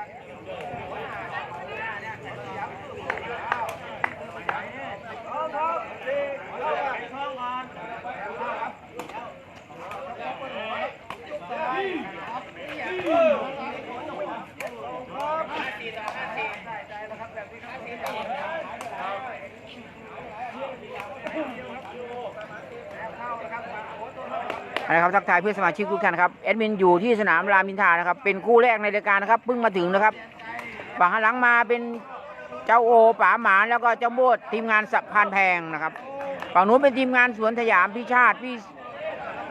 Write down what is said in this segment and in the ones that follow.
Thank you. นะครับทักทายเพื่อนสมาชิกทุกท่านครับแอดมินอยู่ที่สนามรามอินทรานะครับ เป็นคู่แรกในรายการนะครับเพิ่งมาถึงนะครับฝั่งข้างหลังมาเป็นเจ้าโอป๋าหมานแล้วก็เจ้าโบดทีมงานสะพานแพงนะครับฝั่งนู้นเป็นทีมงานสวนสยามพี่ชาติพี่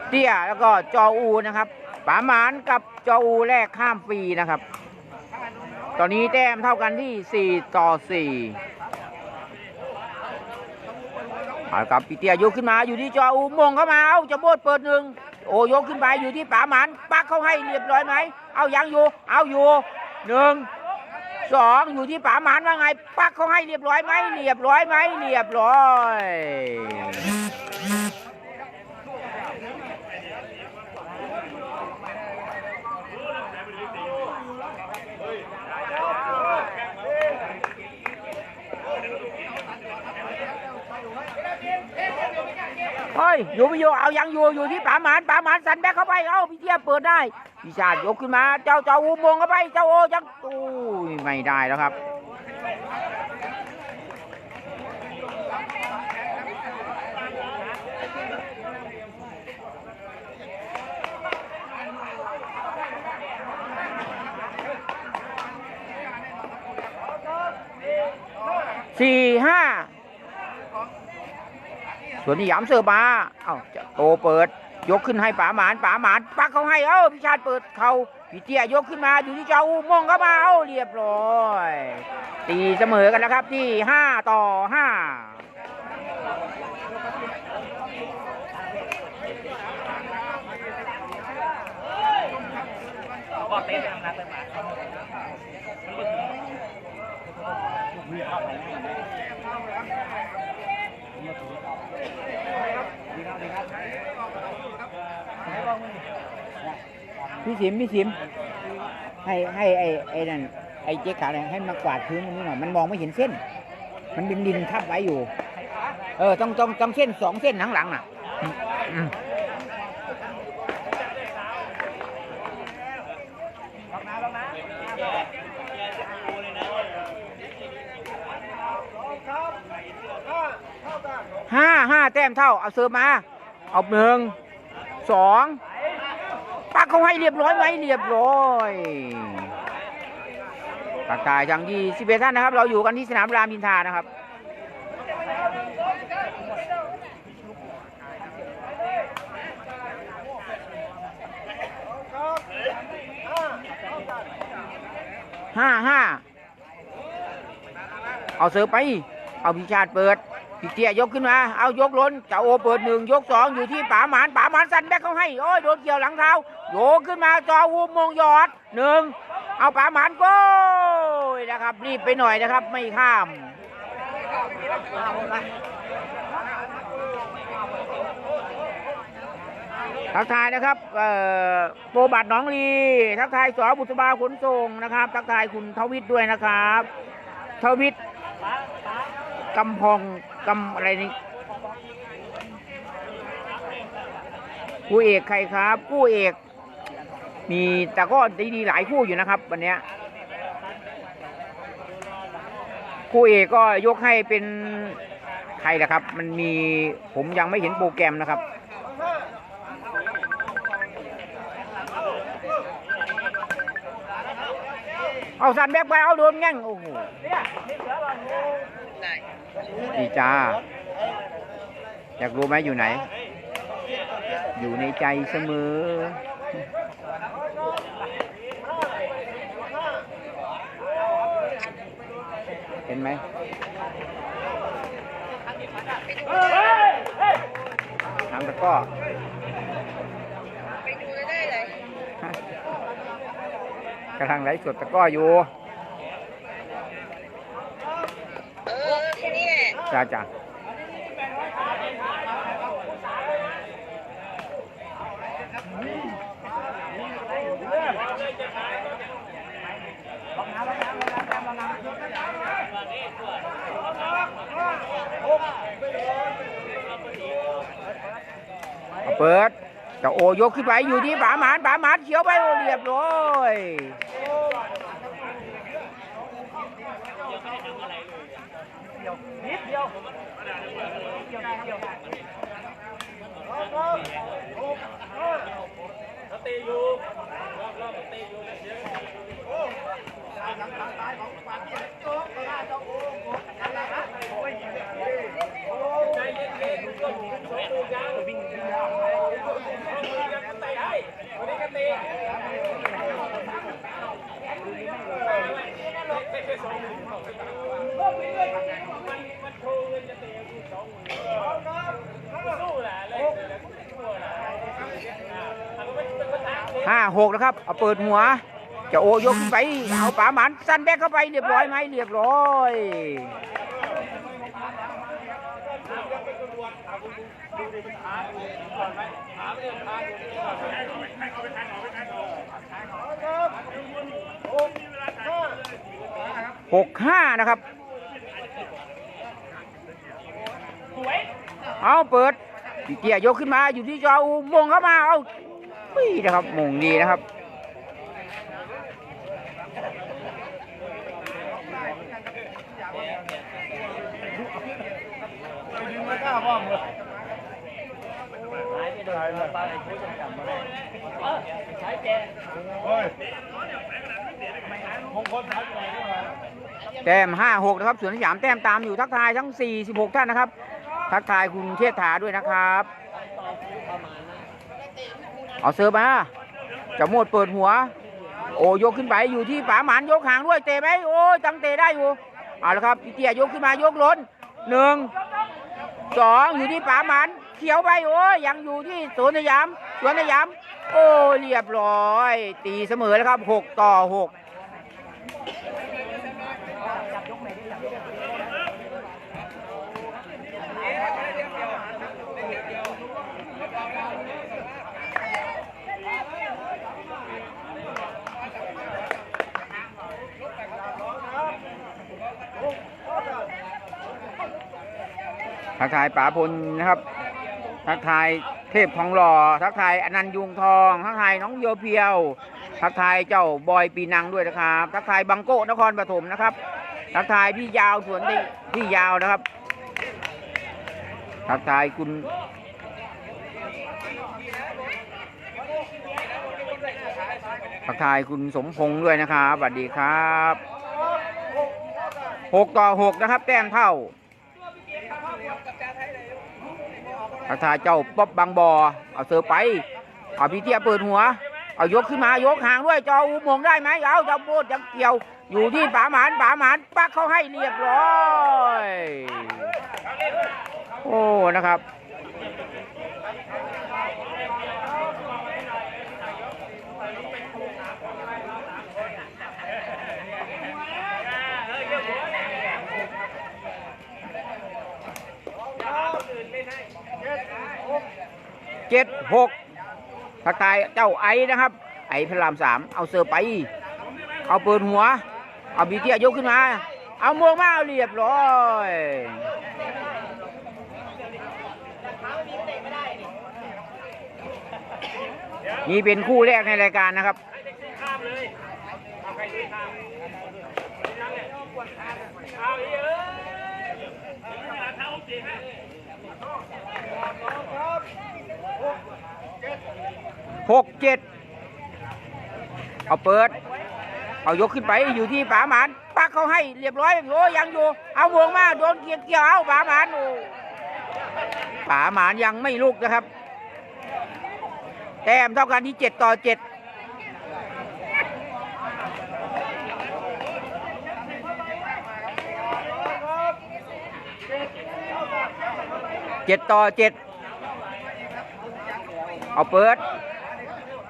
เตี้ยแล้วก็จออูนะครับป๋าหมานกับจออูแรกข้ามฟรีนะครับ ตอนนี้แต้มเท่ากันที่ 4 ต่อ4เอาละครับปีเตียยกขึ้นมาอยู่ที่จออูมงเข้ามา เอาจะโบดเปิดหนึ่ง โอ้ยกขึ้นไปอยู่ที่ป๋าหมันปักเข้าให้เรียบร้อยไหมเอายังอยู่ เอาอยู่หนึ่งสองอยู่ที่ป๋าหมันว่าไง ปักเขาให้เรียบร้อยไหมเรียบร้อยไหมเรียบร้อย เฮ้ยอยู่ไม่อยู่เอายังอยู่อยู่ที่ป๋าหมันป๋าหมันสันแบกเข้าไปเอาพี่เทียบเปิดได้พี่ชาติยกขึ้นมาเจ้าเจ้าอูมงเข้าไปเจ้าโอยังอู้ยไม่ได้แล้วครับสี่ห้า ส่วนนี้ยามเสือมาเอ้าจะโตเปิด ยกขึ้นให้ป๋าหมานป๋าหมานปักเขาให้เอ้าพิชาติเปิดเขาพี่เตี้ยยกขึ้นมาอยู่ที่เจ้าอูมงเข้ามาเอ้าเรียบร้อยตีเสมอกันแล้วครับที่ห้าต่อห้าบอกเต้นไปทางนั้นเลยมา พี่สิมพี่สิมให้ให้ไอ้ไอ้นั่นไอ้เจ๊ขาเนี่ยให้มากวาดพื้นตรงนี้หน่อยมันมองไม่เห็นเส้น มันดินดินทับไว้อยู่ เออต้องต้องต้องเส้นสองเส้นข้างหลังน่ะอืมอืมลองนะลองนะห้าห้าแต้มเท่า เอาเสิร์ฟมา เอาหนึ่งสอง ปักเขาให้เรียบร้อยไหมเรียบร้อยตักตายจังยี่สิบเอ็ดท่านนะครับ เราอยู่กันที่สนามรามอินทานะครับห้าห้าเอาเสิร์ฟไป เอาพิชาติเปิดพี่เตี้ยยกขึ้นมา เอายกล้นจะโอเปิดหนึ่งยกสองอยู่ที่ป๋าหมานป๋าหมานสั่นแบกเขาให้ โอ้ยโดนเกี่ยวหลังเท้า โยกขึ้นมาจอวูมงหยอดหนึ่งเอาป๋าหมานโก้ยนะครับ รีบไปหน่อยนะครับ ไม่ข้ามทักทายนะครับเอ่อโปรบัตรน้องลีทักทายสอบุษบาขนส่งนะครับ ทักทายคุณทวิทย์ด้วยนะครับทวิทย์กำพองกำอะไรนี่คู่เอกใครครับคู่เอก มีแต่ก็ดีๆหลายคู่อยู่นะครับ วันนี้คู่เอกก็ยกให้เป็นใครล่ะครับ มันมีผมยังไม่เห็นโปรแกรมนะครับ เอาสันแบกไปเอาโดนแง่งโอ้โหดีจ้า อยากรู้ไหมอยู่ไหน อยู่ในใจเสมอ เห็นไหมทางตะกร้อไปดูได้เลยกำลังไลฟ์สดตะกร้ออยู่ เออแค่นี้แหละจ้าจ้า เอาเปิดเจะโอยกขึ้นไปอยู่ที่ป๋าหมานป๋าหมานเขียวไปเรียบร้อยนิดเดียวตีอยู่รอบรอบตีอยู่เยอะ ห้าหกนะครับ เอาเปิดหัว จะโอยกขึ้นไป เอาป๋าหมานสั้นแบกเข้าไปเรียบร้อยไหมเรียบร้อยหกห้านะครับ เอาเปิดเกียร์ยกขึ้นมาอยู่ที่จออูมงเข้ามา เอาปี้นะครับมงดีนะครับ แต้มห้าหกนะครับส่วนสยามแต้มตามอยู่ทักทายทั้ง46ท่านนะครับ ทักทายคุณเทษฐาด้วยนะครับ เอาเสิร์ฟมาจะโมดเปิดหัว โอ้ยกขึ้นไปอยู่ที่ป๋าหมานยกหางด้วยเตะไหมโอ้ยจังเตะได้อยู่เอาละครับพี่เตี้ยยกขึ้นมายกล้นหนึ่ง สองอยู่ที่ป๋ามันเขียวไปโอ้ยยังอยู่ที่สวนสยามสวนสยาม โอ้เรียบร้อย ตีเสมอแล้วครับหกต่อหก ทักทายป๋าพลนะครับ ทักทายเทพทองหล่อ ทักทายอนันยุงทอง ทักทายน้องโยเพียว ทักทายเจ้าบอยปีนังด้วยนะครับ ทักทายบังโก้นครปฐมนะครับ ทักทายพี่ยาวสวนที่พี่ยาวนะครับ ทักทายคุณทักทายคุณสมพงษ์ด้วยนะครับสวัสดีครับหกต่อหกนะครับ แต้มเท่า ทักทายเจ้าป๊อบบางบอเอาเสือไปเอาพี่เทียเปิดหัว เอายกขึ้นมายกหางด้วยจออุโมงได้ไหมเอาเจ้าโบดยังเกี่ยว อยู่ที่ป๋าหมานป๋าหมานปักเขาให้เรียบร้อย โอ้นะครับ เจ็ดหกทักทายเจ้าไอ้นะครับ ไอ้พระรามสามเอาเสือไป เอาเปิดหัว เอาบีเทียยกขึ้นมา เอามวงมาเอาเรียบร้อยนี่เป็นคู่แรกในรายการนะครับข้ามเลยเอา หกเจ็ดเอาเปิด เอายกขึ้นไปอยู่ที่ป๋าหมานปักเขาให้เรียบร้อยโอ้ยังอยู่ เอาวงมาโดนเกี่ยวเกี่ยวเอาป๋าหมานโอ้ป๋าหมานยังไม่ลุกนะครับ แต้มเท่ากันที่เจ็ดต่อเจ็ดเจ็ดต่อเจ็ด เอาเปิด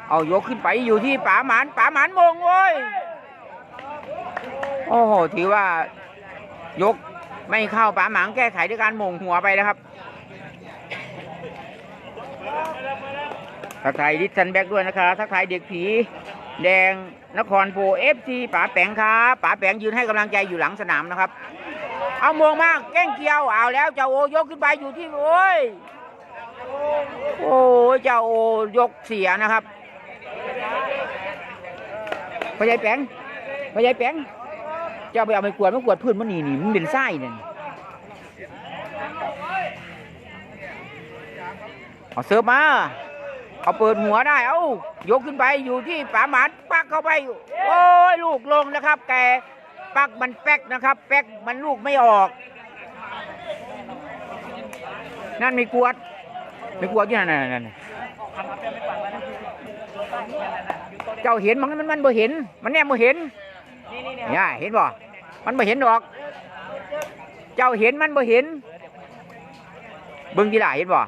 เอายกขึ้นไปอยู่ที่ป๋าหมานป๋าหมานมงโว้ยโอ้โหถือว่ายกไม่เข้าป๋าหมานแก้ไขด้วยการมงหัวไปนะครับทักทายดิสันแบกด้วยนะครับทักทายเด็กผี แดงนครโพเอฟซีป๋าแปงครับป๋าแปงยืนให้กำลังใจอยู่หลังสนามนะครับ เอามงมากแกล้งเกียวเอาแล้วเจ้าโอยกขึ้นไปอยู่ที่โอ้ย โอ้เจ้าโอยกเสียนะครับพยายแปงพยายแปงเจ้าไปเอาไปกวดมันกวดพื้นมันนี่นี่มันเป็นไส้เนี่ยเอาเสิร์ฟมา เอาเปิดหัวได้ เอายกขึ้นไปอยู่ที่ป๋าหมานปักเข้าไป โอ้ยลูกลงนะครับ แกปักมันแป๊กนะครับ แป๊กมันลูกไม่ออก นั่นไม่กวด ไม่กวดที่นั่นนั่นนั่นเจ้าเห็นมันมันมันบ่เห็น มันแน่บ่เห็นนี่นี่เนี่ยเห็นบ่ มันบ่เห็นดอก เจ้าเห็นมันบ่เห็น เบิ่งทีหล่ะเห็นบ่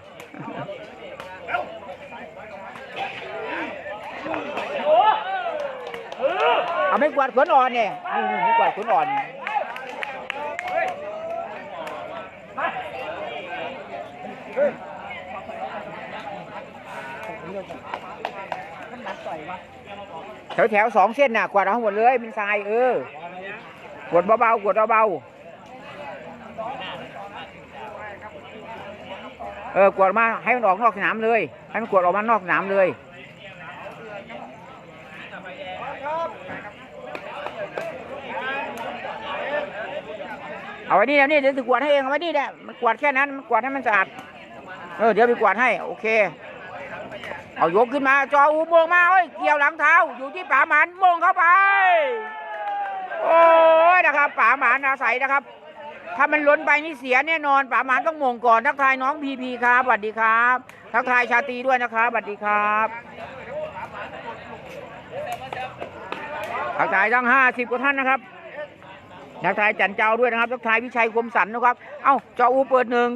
เอาไม่กวาดขนอ่อนเนี่ยนี่นี่ไม่กวาดขนอ่อนมันนัดต่อย แถวแถวๆสองเส้นน่ะกวาดเอาหมดเลยเป็นทรายเออกวดเบาๆกวดเบาๆเออกวดมาให้มันออกนอกสนามเลย ให้มันกวดออกมานอกสนามเลยเอาไว้นี่แล้วนี่เดี๋ยวจะกวาดให้เองเอาไว้นี่แหละมันกวาดแค่นั้นมันกวาดให้มันสะอาดเออเดี๋ยวไปกวาดให้โอเค เอายกขึ้นมาจออูโมงมาเอ้ยเกี่ยวหลังเท้าอยู่ที่ป่าหมันมงเข้าไป โอ้ยนะครับป่าหมันอาศัยนะครับ ถ้ามันล้นไปนี่เสียแน่นอนป่าหมันต้องมงก่อนทักทายน้องพีพีครับสวัสดีครับทักทายชาตรีด้วยนะครับสวัสดีครับทักทายทั้งห้าสิบกว่าท่านนะครับทักทายจันเจ้าด้วยนะครับทักทายวิชัยคมสันนะครับ เอ้าจ้าอูเปิดหนึ่ง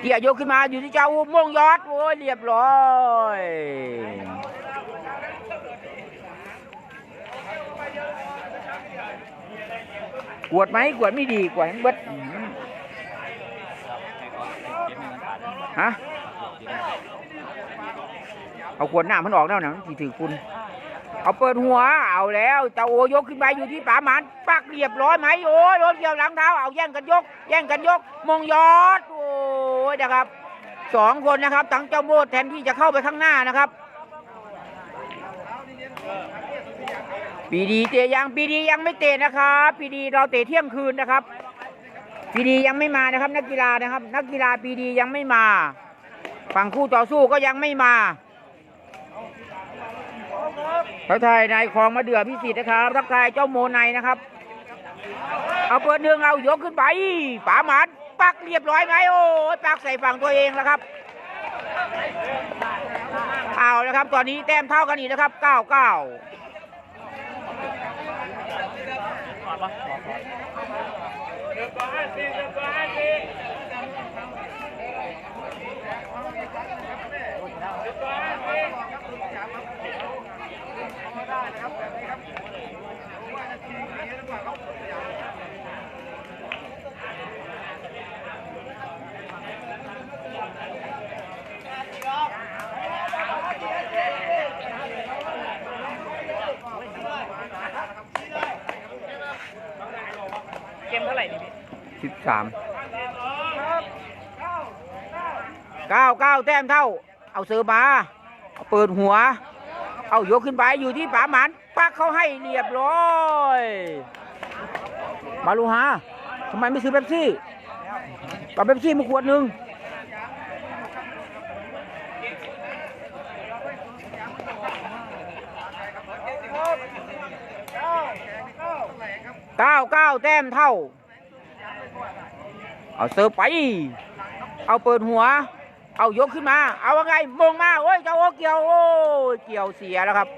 เกียร์ยกขึ้นมาอยู่ที่เจ้าอูโมงยอดโอ้ยเรียบร้อยกวดไหมกวดไม่ดีกวดเบิดฮะเอาขวดน้ำมันออกแล้วนะมันสิถือคุณ เอาเปิดหัวเอาแล้วเจ้าโอยกขึ้นไปอยู่ที่ป่าหมันปักเรียบร้อยไหมโอ้ยโดนเกี่ยวหลังเท้าเอาแย่งกันยก แย่งกันยก มงยอดโอ้ยนะครับสองคนนะครับทั้งเจ้าโมดแทนที่จะเข้าไปข้างหน้านะครับปีดีเตะยังปีดียังไม่เตะนะครับปีดีเราเตะเที่ยงคืนนะครับปีดียังไม่มานะครับ นักกีฬานะครับ นักกีฬาปีดียังไม่มา ฝั่งคู่ต่อสู้ก็ยังไม่มา ทักทายนายคลองมาเดือพิสิทธิ์นะครับทักทายเจ้าโมไนนะครับ เอาเปิดเนืองเอายกขึ้นไปป๋าหมันปักเรียบร้อยไหมโอ้ยปักใส่ฝั่งตัวเองแล้วครับเอาแล้วครับ ตอนนี้แต้มเท่ากันอีกนะครับเก้าเก้าเกมเท่าไหร่นี่พี่สิบสามเก้าเก้าแต้มเท่า เอาเสือมาเอาเปิดหัว เอายกขึ้นไปอยู่ที่ป๋าหมันปักเขาให้เรียบร้อยมาลูฮาทำไมไม่ซื้อเป๊ปซี่กับเป๊ปซี่มาขวดหนึ่งเก้าเก้าแต้มเท่า เอาเสิร์ฟไป เอาเปิดหัว เอายกขึ้นมา เอาว่าไงมงมาโอ้ยเจ้าโอเกี่ยวโอ้ยเกี่ยวเสียแล้วครับ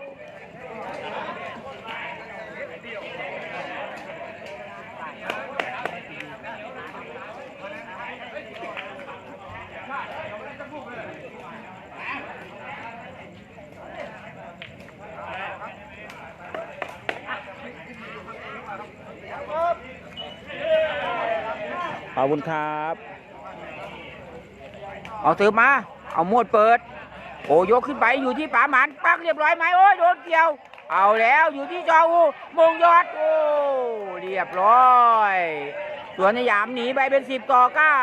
ขอบคุณครับ เอาเติมมา เอาหมวดเปิด โอ้ยกขึ้นไปอยู่ที่ป่าหมันปักเรียบร้อยไหมโอ้ยโดนเกี่ยว เอาแล้วอยู่ที่จอวูมงยอดโอ้เรียบร้อยสวนสยามหนีไปเป็นสิบต่อเก้า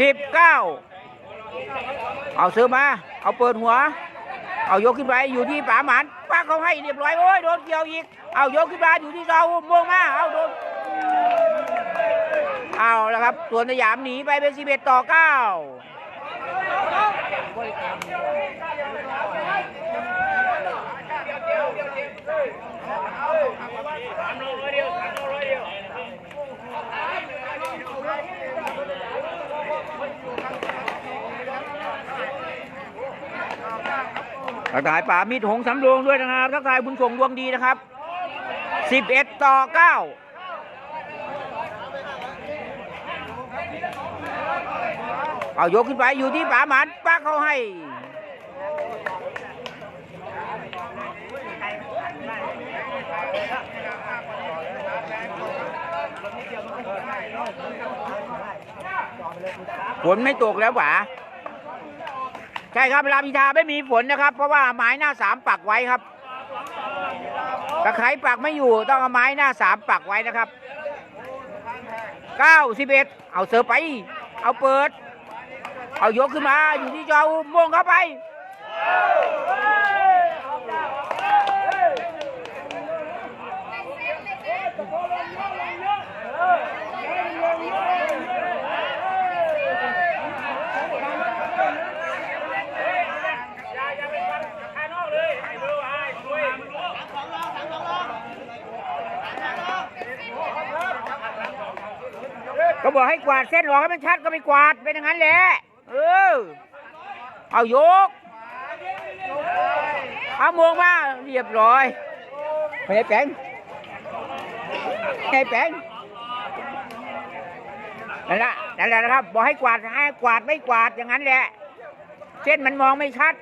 สิบเก้าเอาซื้อมา เอาเปิดหัว เอายกขึ้นไปอยู่ที่ป๋าหมันปักเขาให้เรียบร้อยโอ้ยโดนเกี่ยวอีก เอายกขึ้นมาอยู่ที่เสาโมงมา เอาโดน เอาแล้วครับส่วนสยามหนีไปเป็นสิบเอ็ดต่อเก้า ทักทายป่ามิตรหงส์สำรวงด้วยนะครับทักทายบุญส่งดวงดีนะครับ 11 ต่อ 9เอายกขึ้นไปอยู่ที่ป่าหมันปักเขาให้ ฝนไม่ตกแล้วหวา ใช่ครับรามอินทราไม่มีฝนนะครับ เพราะว่าไม้หน้าสามปักไว้ครับตะไคร้ปักไม่อยู่ต้องเอาไม้หน้าสามปักไว้นะครับเก้าสิบเอ็ดเอาเสิร์ฟไป เอาเปิด เอายกขึ้นมาอยู่ที่จออุโมงเข้าไป บอกให้กวาดเส้นหลอกให้มันชัดก็ไม่กวาดเป็นอย่างนั้นแหละเออเอายก เอาโมงมาเรียบร้อยไม่แปลงไม่แปลงนั่นแหละนั่นแหละนะครับ บอกให้กวาดให้กวาดไม่กวาดอย่างนั้นแหละ เส้นมันมองไม่ชัด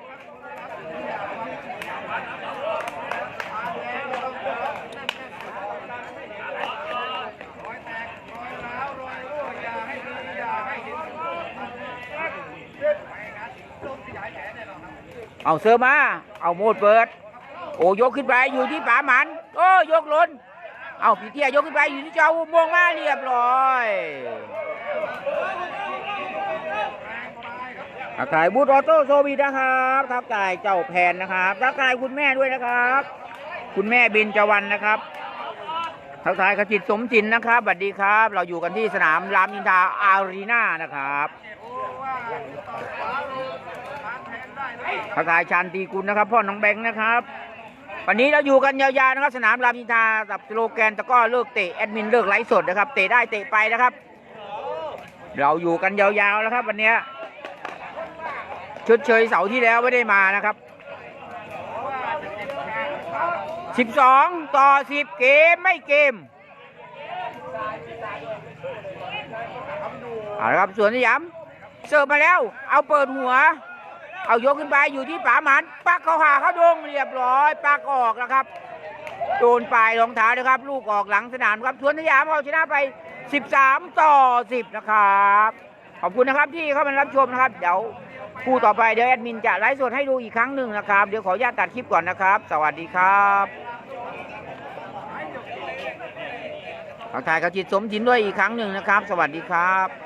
เอาเสือมา เอาโมดเปิด โอ้ยกขึ้นไปอยู่ที่ป่าหมัน โอ้ยกล้น เอาพี่เตี้ยยกขึ้นไปอยู่ที่เจ้าอุโมงมาเรียบร้อยทักทายบูธออโต้โซบีนะครับทักทายเจ้าแผนนะครับทักทายคุณแม่ด้วยนะครับ คุณแม่เบญจวรรณนะครับทักทายขจิตสมจินนะครับสวัสดีครับ เราอยู่กันที่สนามรามอินทาอารีนานะครับ ทักทายชานตีกุลนะครับ พ่อน้องแบงค์นะครับ วันนี้เราอยู่กันยาวๆนะครับ สนามรามอินทรากับสโลแกนตะก้อเลิกเตะแอดมินเลิกไลฟ์สดนะครับ เตะได้เตะไปนะครับ เราอยู่กันยาวๆแล้วครับวันนี้ชดเชยเสาร์ที่แล้วไม่ได้มานะครับ 12 ต่อ 10 เกมไม่เกมเอาละครับสวนสยามเสิร์ฟมาแล้ว เอาเปิดหัว เอายกขึ้นไปอยู่ที่ป๋าหมันปักเขาหาเขาดงเรียบร้อยปักออกแล้วครับโดนปลายรองเท้านะครับ ลูกออกหลังสนามครับสวนสยามเอาชนะไป 13 ต่อ 10 นะครับ ขอบคุณนะครับที่เข้ามารับชมนะครับ เดี๋ยวคู่ต่อไปเดี๋ยวแอดมินจะไลฟ์สดให้ดูอีกครั้งหนึ่งนะครับ เดี๋ยวขออนุญาตตัดคลิปก่อนนะครับ สวัสดีครับทักทายกระจิตสมจินด้วยอีกครั้งหนึ่งนะครับ สวัสดีครับ